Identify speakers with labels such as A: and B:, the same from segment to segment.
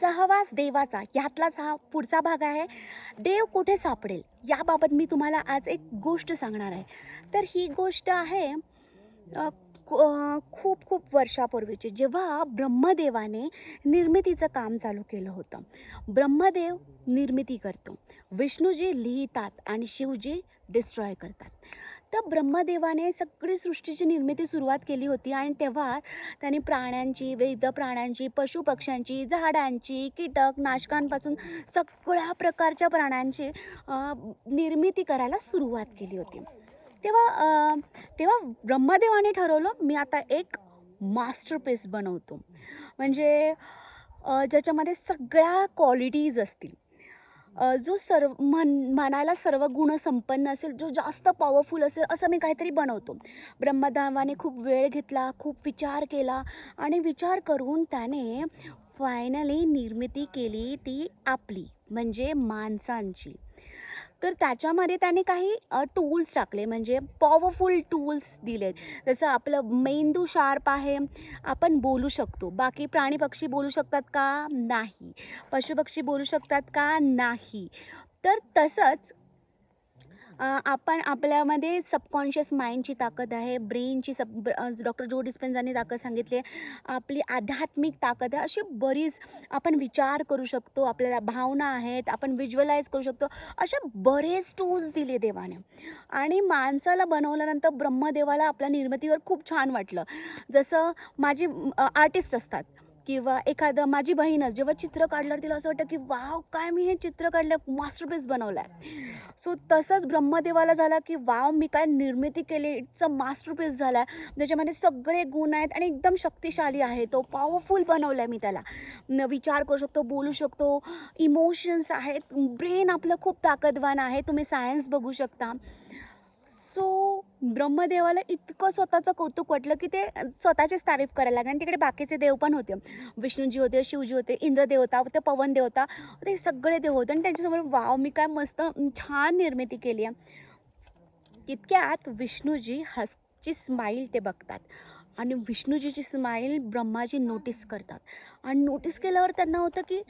A: सहवास देवाचा यातलाच हा पुढचा भाग आहे. देव कुठे सापडेल? याबाबत मी तुम्हाला आज एक गोष्ट सांगणार आहे. तर ही गोष्ट आहे खूप खूप वर्षापूर्वीची जेव्हा ब्रह्मदेवाने निर्मितीचं काम चालू केलं होतं. ब्रह्मदेव निर्मिती करतो. विष्णूजी लिहितात आणि शिवजी डिस्ट्रॉय करतात. तर ब्रह्मदेवाने सगळी सृष्टीची निर्मिती सुरुवात केली होती आणि तेव्हा त्याने प्राण्यांची विविध प्राण्यांची पशुपक्ष्यांची झाडांची कीटक नाशकांपासून सगळ्या प्रकारच्या प्राण्यांची निर्मिती करायला सुरुवात केली होती. तेव्हा तेव्हा ब्रह्मदेवाने ठरवलं मी आता एक मास्टरपीस बनवतो. म्हणजे ज्याच्यामध्ये सगळ्या क्वालिटीज असतील. जो सर्व म्हण म्हणायला सर्व गुण संपन्न असेल जो जास्त पॉवरफुल असेल असं मी काहीतरी बनवतो. ब्रह्मदेवाने खूप वेळ घेतला खूप विचार केला आणि विचार करून त्याने फायनली निर्मिती केली ती आपली म्हणजे माणसांची. तर त्याच्यामध्ये त्याने काही टूल्स टाकले. म्हणजे पॉवरफुल टूल्स दिलेत. जसं आपलं मेंदू शार्प आहे आपण बोलू शकतो. बाकी प्राणी पक्षी बोलू शकतात का? नाही. पशुपक्षी बोलू शकतात का? नाही. तर तसंच आपण आपल्यामध्ये सबकॉन्शियस माइंडची ताकद आहे ब्रेनची सब डॉक्टर जो डिस्पेन्झांनी ताकद सांगितली आहे. आपली आध्यात्मिक ताकद आहे अशी बरीच आपण विचार करू शकतो आपल्याला भावना आहेत आपण विज्युअलाइज करू शकतो अशा बरेच टूल्स दिले देवाने. आणि माणसाला बनवल्यानंतर ब्रह्मदेवाला आपल्या निर्मितीवर खूप छान वाटलं. जसं माझे आर्टिस्ट असतात. किंवा एखादं माझी बहीणच जेव्हा चित्र काढल्यावर तिला असं वाटतं की वाव काय मी हे चित्र काढलं मास्टरपीस बनवलं आहे सो तसंच ब्रह्मदेवाला झाला की वाव मी काय निर्मिती केली इट्स अ मास्टरपीस झाला आहे ज्याच्यामध्ये सगळे गुण आहेत आणि एकदम शक्तिशाली आहे तो पॉवरफुल बनवला आहे मी त्याला. विचार करू शकतो बोलू शकतो इमोशन्स आहेत ब्रेन आपलं खूप ताकदवान आहे तुम्ही सायन्स बघू शकता. सो ब्रह्मदेवाला इतकं स्वतःचं कौतुक वाटलं की ते स्वतःचीच तारीफ करायला लागले. आणि तिकडे बाकीचे देव पण होते. विष्णूजी होते शिवजी होते इंद्रदेवता होते पवन देवता ते सगळे देव होते. आणि त्यांच्यासमोर वाव मी काय मस्त छान निर्मिती केली आहे. तितक्यात विष्णूजी हसची स्माईल ते बघतात. आणि विष्णूजीची स्माईल ब्रह्माजी नोटीस करतात. आणि नोटीस केल्यावर त्यांना होतं की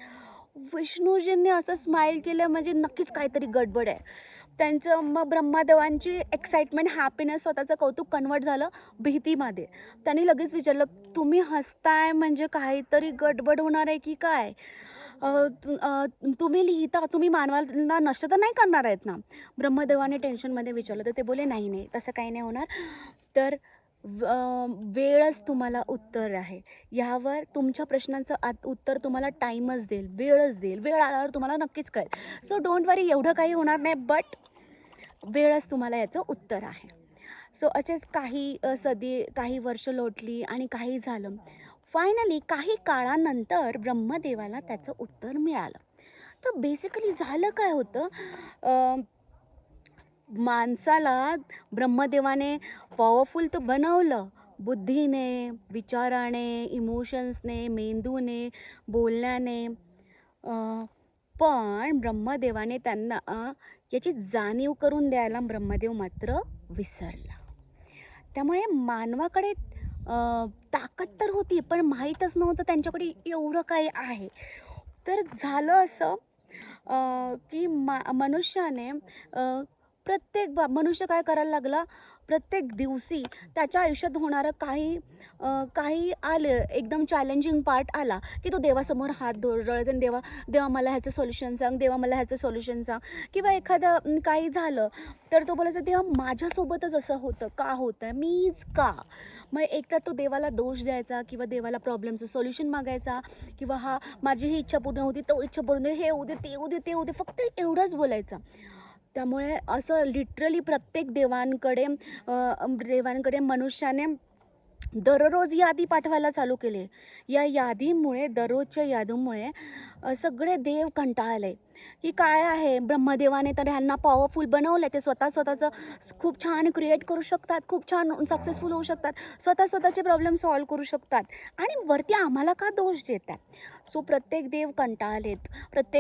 A: विष्णूजींनी असं स्माईल केलं म्हणजे नक्कीच काहीतरी गडबड आहे. त्यांचं मग ब्रह्मादेवांची एक्साइटमेंट हॅपीनेस स्वतःचं कौतुक कन्वर्ट झालं भीतीमध्ये त्यांनी लगेच विचारलं तुम्ही हसताय म्हणजे काहीतरी गडबड होणार आहे की काय? तुम्ही लिहिता तुम्ही मानवाला नष्ट तर नाही करणार आहेत ना? ब्रह्मदेवाने टेन्शनमध्ये विचारलं तर ते बोले नाही नाही तसं काही नाही होणार. तर वेळच तुम्हाला उत्तर आहे. ह्यावर तुमच्या प्रश्नांचं आत उत्तर तुम्हाला टाईमच देईल वेळच देईल. वेळ आल्यावर तुम्हाला नक्कीच कळेल. सो डोंट वरी एवढं काही होणार नाही बट वेळच तुम्हाला याचं उत्तर आहे. सो असेच काही सदी काही वर्ष लोटली आणि काही झालं. फायनली काही काळानंतर ब्रह्मदेवाला त्याचं उत्तर मिळालं. तर बेसिकली झालं काय होतं? माणसाला ब्रह्मदेवाने पॉवरफुल तर बनवलं. बुद्धीने विचाराने इमोशन्सने मेंदूने बोलण्याने. पण ब्रह्मदेवाने त्यांना याची जाणीव करून द्यायला ब्रह्मदेव मात्र विसरला. त्यामुळे मानवाकडे ताकद तर होती पण माहीतच नव्हतं त्यांच्याकडे एवढं काही आहे. तर झालं असं की मा मनुष्याने प्रत्येक बा मनुष्य काय करायला लागला? प्रत्येक दिवशी त्याच्या आयुष्यात होणारं काही काही आलं एकदम चॅलेंजिंग पार्ट आला की तो देवासमोर हात जोडायचा आणि देवा देवा मला ह्याचं सोल्युशन सांग देवा मला ह्याचं सोल्युशन सांग. किंवा एखादं काही झालं तर तो बोलायचा देवा माझ्यासोबतच असं होतं का होतं? मीच का? मग एकदा तो देवाला दोष द्यायचा किंवा देवाला प्रॉब्लेमचं सोल्युशन मागायचा किंवा हा माझी ही इच्छा पूर्ण होती तो इच्छा पूर्ण हे होऊ दे ते होऊ दे ते होऊ दे फक्त एवढंच बोलायचं. त्यामुळे असं लिटरली प्रत्येक देवांकडे देवांकडे मनुष्याने दररोज यादी पाठवायला चालू केले. या यादीमुळे दररोजच्या यादीमुळे सगळे देव कंटाळले. की काय आहे? ब्रह्मदेवाने तर ह्यांना पॉवरफुल बनवलं ते स्वतः स्वतःचं खूप छान क्रिएट करू शकतात. खूप छान सक्सेसफुल होऊ शकतात. स्वतः स्वतःचे प्रॉब्लेम सॉल्व करू शकतात. आणि वरती आम्हाला का दोष देतात सो प्रत्येक देव कंटाळलेत. प्रत्येक